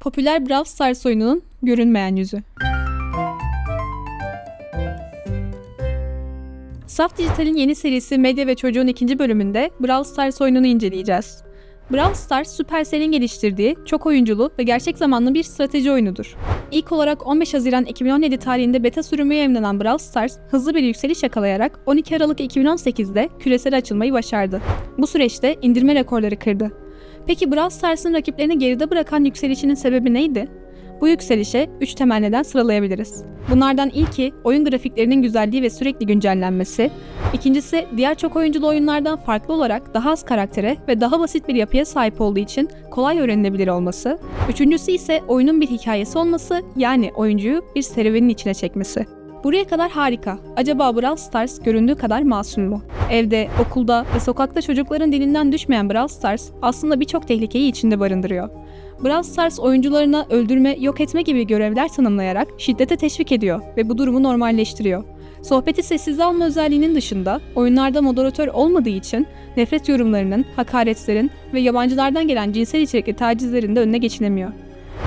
Popüler Brawl Stars oyununun görünmeyen yüzü. Saf Dijital'in yeni serisi Medya ve Çocuğun ikinci bölümünde Brawl Stars oyununu inceleyeceğiz. Brawl Stars, Supercell'in geliştirdiği çok oyunculu ve gerçek zamanlı bir strateji oyunudur. İlk olarak 15 Haziran 2017 tarihinde beta sürümü yayınlanan Brawl Stars, hızlı bir yükseliş yakalayarak 12 Aralık 2018'de küresel açılmayı başardı. Bu süreçte indirme rekorları kırdı. Peki Brawl Stars'ın rakiplerini geride bırakan yükselişinin sebebi neydi? Bu yükselişe 3 temel neden sıralayabiliriz. Bunlardan ilki oyun grafiklerinin güzelliği ve sürekli güncellenmesi. İkincisi diğer çok oyunculu oyunlardan farklı olarak daha az karaktere ve daha basit bir yapıya sahip olduğu için kolay öğrenilebilir olması. Üçüncüsü ise oyunun bir hikayesi olması yani oyuncuyu bir serüvenin içine çekmesi. Buraya kadar harika. Acaba Brawl Stars göründüğü kadar masum mu? Evde, okulda ve sokakta çocukların dilinden düşmeyen Brawl Stars aslında birçok tehlikeyi içinde barındırıyor. Brawl Stars oyuncularına öldürme, yok etme gibi görevler tanımlayarak şiddete teşvik ediyor ve bu durumu normalleştiriyor. Sohbeti sessize alma özelliğinin dışında oyunlarda moderatör olmadığı için nefret yorumlarının, hakaretlerin ve yabancılardan gelen cinsel içerikli tacizlerin de önüne geçilemiyor.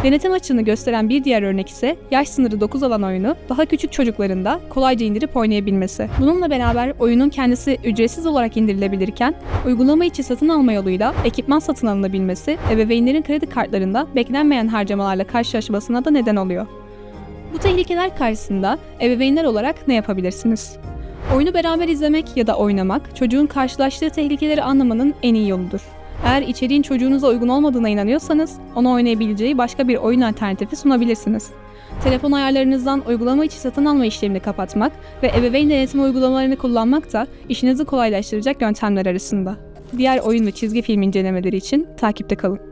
Denetim açığını gösteren bir diğer örnek ise yaş sınırı 9 olan oyunu daha küçük çocukların da kolayca indirip oynayabilmesi. Bununla beraber oyunun kendisi ücretsiz olarak indirilebilirken uygulama içi satın alma yoluyla ekipman satın alınabilmesi ebeveynlerin kredi kartlarında beklenmeyen harcamalarla karşılaşmasına da neden oluyor. Bu tehlikeler karşısında ebeveynler olarak ne yapabilirsiniz? Oyunu beraber izlemek ya da oynamak çocuğun karşılaştığı tehlikeleri anlamanın en iyi yoludur. Eğer içeriğin çocuğunuza uygun olmadığına inanıyorsanız ona oynayabileceği başka bir oyun alternatifi sunabilirsiniz. Telefon ayarlarınızdan uygulama içi satın alma işlemini kapatmak ve ebeveyn denetim uygulamalarını kullanmak da işinizi kolaylaştıracak yöntemler arasında. Diğer oyun ve çizgi film incelemeleri için takipte kalın.